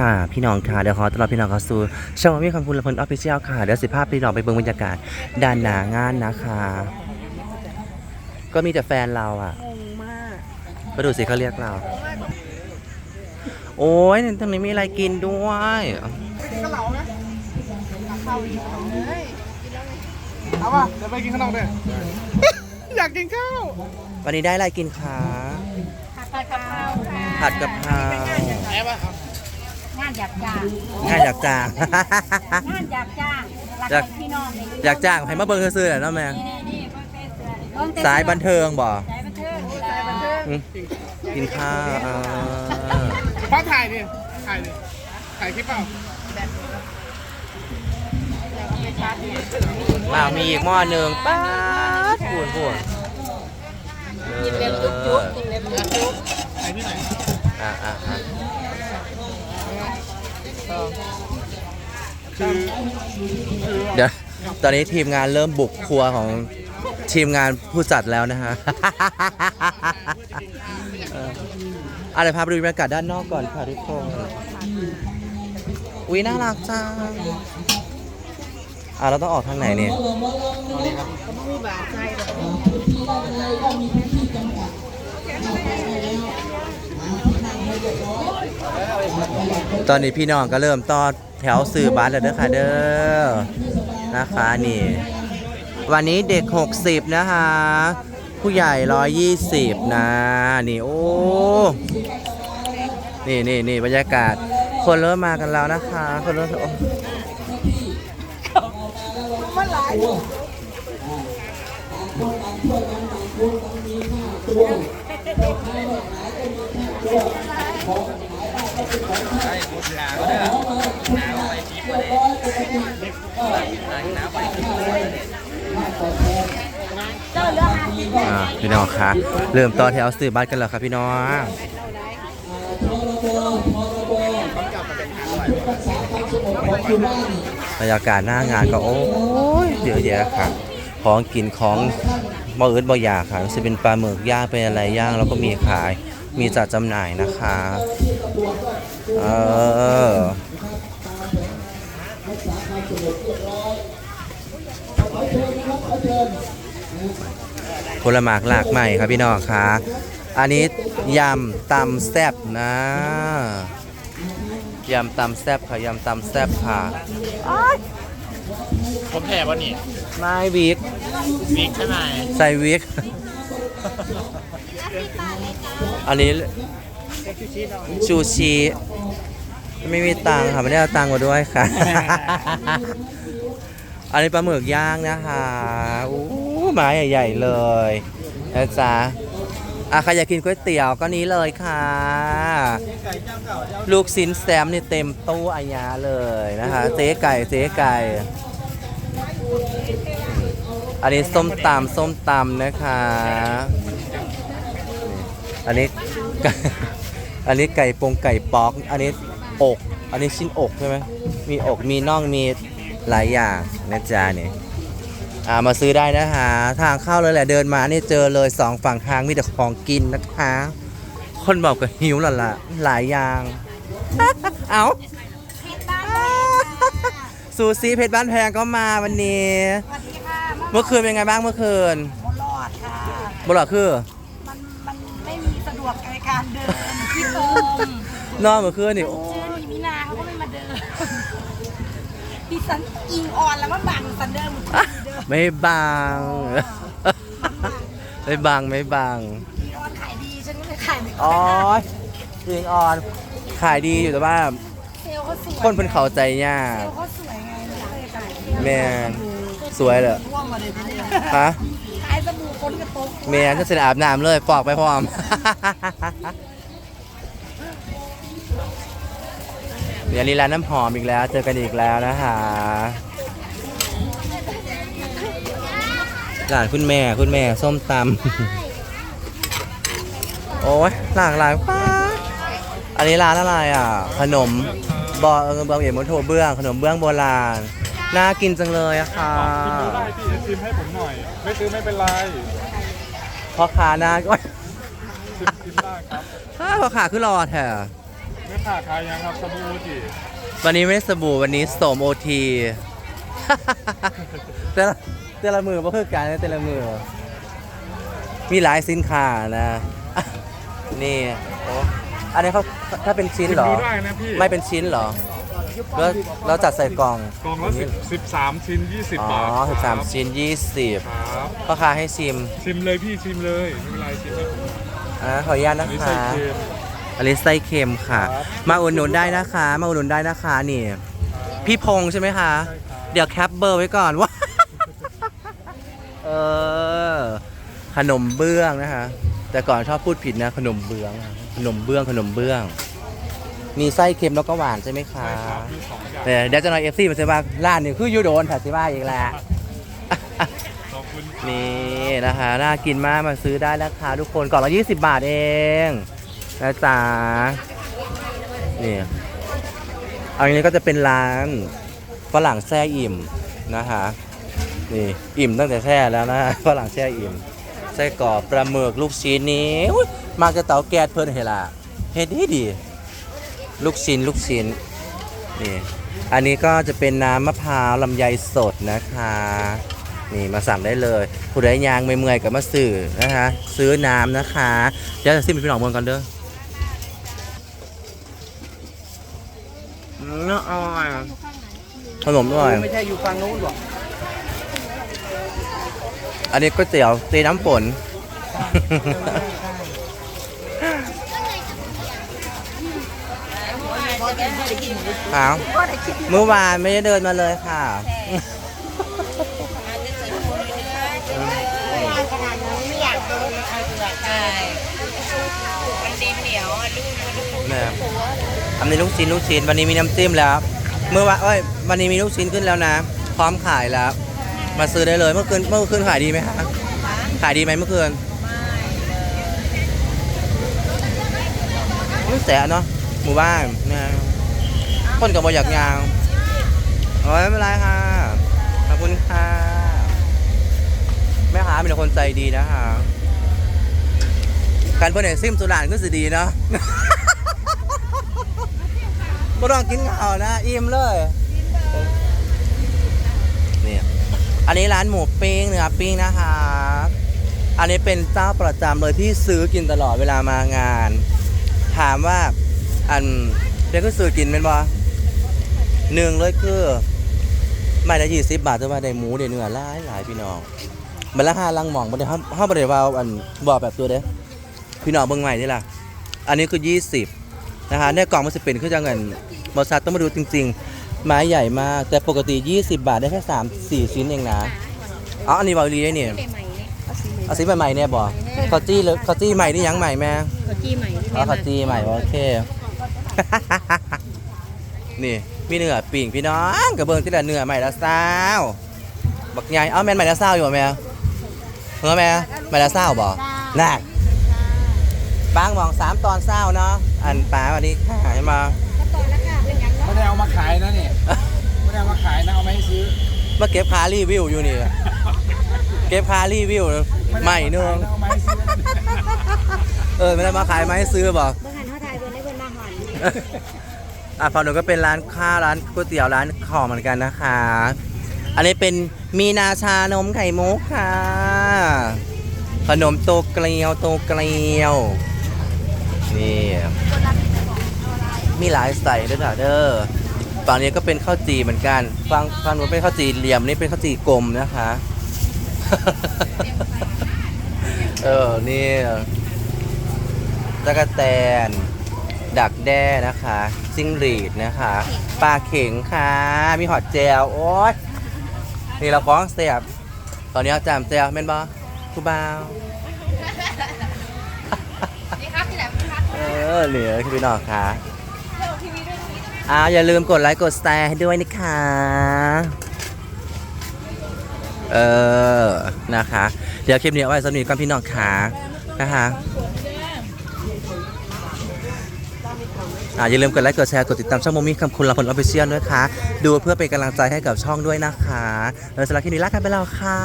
ค่ะ พี่น้องค่ะเดี๋ยวขอต้อนรับพี่น้องเข้าสู่ช่องมีคำพูดละพนออฟฟิเชียลค่ะเดี๋ยวสิภาพพี่น้องไปเบิ่งบรรยากาศด้านหน้างานนะคะ ก็มีแต่แฟนเราอะงงมากก็ดูสิเขาเรียกเรา โอ้ยตรงนี้มีอะไรกินด้วยเอาป่ะเดี๋ยวไปกินข้างนอกด้วยอยากกินข้าววันนี้ได้อะไรกินคะผัดกะเพราค่ะผัดกะเพราแอบป่ะ งานอยากจ้างง่ายอยากจ้างงานอยากจ้างรักอยาก พี่น้องนี่อยากจ้างให้มาเบิ่งซื่อๆแหละเนาะแม่นี่นี่เบิ่งแต่เสื้อเบิ่งแต่สายบันเทิงบ่สายบันเทิงสายบันเทิงอืมกินข้าวอ่าป้าถ่ายดิถ่ายดิถ่ายคลิปเปล่าอ่ามีอีกหม้อหนึ่งป๊าดพูนพูนกินเล็บจุ๊บจุ๊บกินเล็บจุ๊บจุ๊บ ถ่ายที่ไหน อ่าอ่าอ่า คือเดี๋ยวตอนนี้ทีมงานเริ่มบุกครัวของทีมงานผู้จัดแล้วนะฮะ อะไรพาไปดูบรรยากาศด้านนอกก่อนค่ะทุกคนอุ้ยน่ารักจังอะเราต้องออกทางไหนเนี่ยตอนนี้พี่น้องก็เริ่มต่อ แถวสื่อบัตรแล้วเด้อค่ะเด้อนะคะนี่วันนี้เด็ก 60 นะคะ ผู้ใหญ่ 120 นะ นี่โอ้ นี่นี่นี่บรรยากาศ คนเริ่มมากันแล้วนะคะ คนเริ่ม โอ้อ่าพี่น้องคะเริ่มต่อแถวสื่อบัตรกันแล้วครับพี่น้องบรรยากาศหน้างานก็โอ้ยเยอะแยะค่ะ ของกินของบ่อื่นบ่อยากค่ะจะเป็นปลาหมึกย่างเป็นอะไรย่างแล้วก็มีขายมีจัดจำหน่ายนะคะ เออผลหมากหลากใหม่ครับพี่น้องค่ะ อันนี้ยำตำแซบนะยำตำแซบค่ะยำตำแซบค่ะผมแพ้วันนี้ไม่วิกวิกใช่ไหมใส่วิกอันนี้ ชูชีไม่มีตังค์ค่ะไม่ได้เอาตังค์มาด้วยค่ะ อันนี้ปลาหมึกย่างนะคะอู้ไม้ใหญ่ๆเลยนะจ๊ะอะใครอยากกินก๋วยเตี๋ยวก็นี้เลยค่ะ ลูกซินแซมนี่เต็มตู้อายาเลยนะคะเจ๊ไก่เจ๊ไก่ อันนี้ส้มตำส้มตำนะคะ อันนี้ไก่อันนี้ไก่ปงไก่ป๊อก อันนี้อก อันนี้ชิ้นอกใช่ไหมมีอกมีน่องมีหลายอย่างนะจ๊ะนี่อ่ามาซื้อได้นะคะทางเข้าเลยแหละเดินมานี่เจอเลยสองฝั่งทางมีแต่ของกินนะคะคนบอกก็หิวและละหลายอย่าง เอาซูซี่เพชรบ้านแพงก็มาวันนี้สวัสดีค่ะเมื่อคืนเป็นไงบ้างเมื่อคืนบนรอดค่ะบลอคือ นอนเมื่อคืนนี่โอ้ชื่อหนุ่ยมีนาเขาก็ไม่มาเดินดิฉันอิงออนแล้วมันบังซันเดอร์มันเดินไม่บังไม่บังไม่บังอิงออนขายดีฉันก็เลยขายไม่อ๋อค่อยได้ยิงออน ขายดีอยู่แต่ว่า เซลล์เขาสวยคนเป็นเขาใจยาเซลกล์เขาสวยไงไม่เคยขายแมนสวยเลยร่วงมาเลยพี่เนี่ยฮะขายสบู่คนกระตุกแมนจะเสร็จอาบน้ำเลยฟอกไปพร้อม เดี๋ยวนี้ร้านน้ำหอมอีกแล้ว เจอกันอีกแล้วนะคะร้านคุณแม่คุณแม่ส้มตำ โอ้ยหลากหลายป้าอันนี้ร้านอะไรอะ ขนมบอเออเบอร์เอ็มโมโทเบื้อง ขนมเบื้องโบราณ น่ากินจังเลยอะค่ะชิมดูได้พี่ชิมให้ผมหน่อย ไม่ซื้อไม่เป็นไรพ่อค้าน่าโอ๊ยชิมชิมได้ครับอ้าวพ่อค้าคือรอแท้ ไม่ขาดขายยังครับสบู่จีวันนี้ไม่ได้สบู่วันนี้สมโอที แต่ละแต่ละมือก็คือการแต่ละมือ มีหลายสินค้านะนี่โอ้อันนี้เขาถ้าเป็นชิ้นเหรอ ดูได้นะพี่ไม่เป็นชิ้นเหรอแล้วเราจัดใส่กล่องกล่องละสิบสิบสามชิ้นยี่สิบอ๋อบาทสิบสามชิ้นยี่สิบครับพ่อค้าให้ชิมชิมเลยพี่ชิมเลยไม่เป็นไรชิมเลยอ่าขออนุญาตอันะนนี้คะใส่เค็ม อันนี้ไส้เค็มค่ะครับมาอุดหนุนได้นะคะ มาอุดหนุนได้นะคะนี่พี่พงษ์ใช่ไหมคะใช่ครับเดี๋ยวแคปเบอร์ไว้ก่อนว่า เออ ขนมเบื้องนะคะ แต่ก่อนชอบพูดผิดนะ ขนมเบื้อง ขนมเบื้องขนมเบื้อง มีไส้เค็มแล้วก็หวานใช่ไหมคะใช่ครับมีสองอย่างแต่เดี๋ยวจะหน่อยเอฟซีมันจะว่าร้านนี้คือยูโดนถัดสิว่าอีกแล้วขอบคุณนี่นะคะ น่ากินมากมาซื้อได้นะคะทุกคนกล่องละ20 บาทเอง นะจ๊ะนี่อันนี้ก็จะเป็นร้านฝรั่งแช่อิ่มนะคะนี่อิ่มตั้งแต่แช่แล้วนะฝรั่งแช่อิ่มไส้กรอบปลาหมึกลูกชิ้นนี้มากระเตาแก๊สเพิ่นเฮล่ะเฮ็ดดีดี ลูกชิ้นลูกชิ้นนี่อันนี้ก็จะเป็นน้ำมะพร้าวลำไยสดนะคะนี่มาสั่งได้เลยผู้ใดยางเมื่อยกับมาซื้อนะคะซื้อน้ำนะคะเดี๋ยวจะซิมไปพี่น้องเมืองกันเด้อ อืมอร่อยขนมอร่อย ไม่ใช่อยู่ฝั่งนู้นหรอกอันนี้ก๋วยเตี๋ยวตีน้ำฝนอ้าวเมื่อวานไม่ได้เดินมาเลยค่ะไม่อยากโดนเลยใครเบื่อใช่มันดินเหนียวอะลูกมันแม่อันลูกชิ้นลูกชิ้นวันนี้มีน้ำจิ้มแล้ว เมื่อวานเอ้ยวันนี้มีลูกชิ้นขึ้นแล้วนะ พร้อมขายแล้ว มาซื้อได้เลยเมื่อคืนเมื่อคืนขายดีไหมคะขายดีไหมเมื่อคืนไม่แสเนาะหมู่บ้านนะคนกับบอยากยางโอ้ยไม่เป็นไรค่ะขอบคุณค่ะแม่ค้าเป็นคนใจดีนะคะการเพื่อนซิมสุรานก็สิดีเนาะ ก็ต้องกินข้าวนะอิ่มเลยนี่อันนี้ร้านหมูปิ้งเนื้อปิ้งนะคะอันนี้เป็นเจ้าประจำเลยที่ซื้อกินตลอดเวลามางาน ถามว่าอันเด็กก็ซื้อกินเป็นบ่หนึ่งเลยคือไม่ละยี่สิบบาทแต่ว่าได้หมูได้เนื้อหลายหลายพี่น้องมันราคาลังหมองมันได้ห้าห้าบริวาอันบอกแบบตัวเด้พี่น้องเบิ่งใหม่นี่ล่ะ อันนี้คือยี่สิบ นะคะในกล่องมันจะเป็นคือจังเงินบริษัทต้องมาดูจริง ๆ ไม้ใหญ่มาก แต่ปกติ 20 บาทได้แค่3 4ชิ้นเองนะอ๋ออันนี้บอลีได้เนี่ยใหม่เนี่ยเอาสีเอาซิใหม่ๆเนี่ยบอคอจี้เลยคอจี้ใหม่นี่ยังใหม่แม่เขาจี้ใหม่อ๋อคอจี้ใหม่โอเคนี่มีเนื้อปิ่งพี่น้องกระเบื้องที่ละเนื้อใหม่ละเศร้าบักใหญ่เอาแม่นใหม่ละเศร้าอยู่บ่แม่เออแม่ใหม่ละเศร้าบ่น่า ปางมองสามตอนเศร้าเนาะอันป้าวันนี้ค่ะให้มาก็ต่อแล้วค่ะเป็นยังไม่ได้เอามาขายนะเนี่ยไม่ได้เอามาขายนะเอามาให้ซื้อมาเก็บคารีวิวอยู่นี่เก็บคารีวิวใหม่เนึงเอามาให้ซื้อเออไม่ได้มาขายมาให้ซื้อบอกเมื่อหันเขาไทยเพื่อนได้เพื่อนมาหอนอะฝั่งหนูก็เป็นร้านข้าวร้านก๋วยเตี๋ยวร้านของเหมือนกันนะคะ อันนี้เป็นมีนาชานมไข่มุกค่ะ ขนมโตเกลียวโตเกลียว นี่ มีหลายใส่ด้วยค่ะเด้อฝั่งนี้ก็เป็นข้าวจีเหมือนกันฝั่งฝั่งนู้นเป็นข้าวจีเหลี่ยมนี่เป็นข้าวจีกลมนะคะ เออนี่ตะกะแตน ดักแด้นะคะซิงหรีดนะคะปลาเข็งค่ะ มีหอดแจวโอ้ยนี่เราคล้องเสียบตอนนี้เอาจามแจวแม่นบอคูบาวนี่ครับที่ไหนครับเออเหลือคือพี่น้องค่ะ อ่าอย่าลืมกดไลค์กดแชร์ให้ด้วยนะคะ เออ นะคะ เดี๋ยวคลิปนี้เอาไว้สำหรับกันพี่น้องขานะคะอ่าอย่าลืมกดไลค์กดแชร์กดติดตามช่องโมมี่คำคุณละผลออฟฟิเชียลด้วยค่ะ ดูเพื่อเป็นกำลังใจให้กับช่องด้วยนะคะแล้วสำหรับคลิปนี้ลากันไปแล้วค่ะ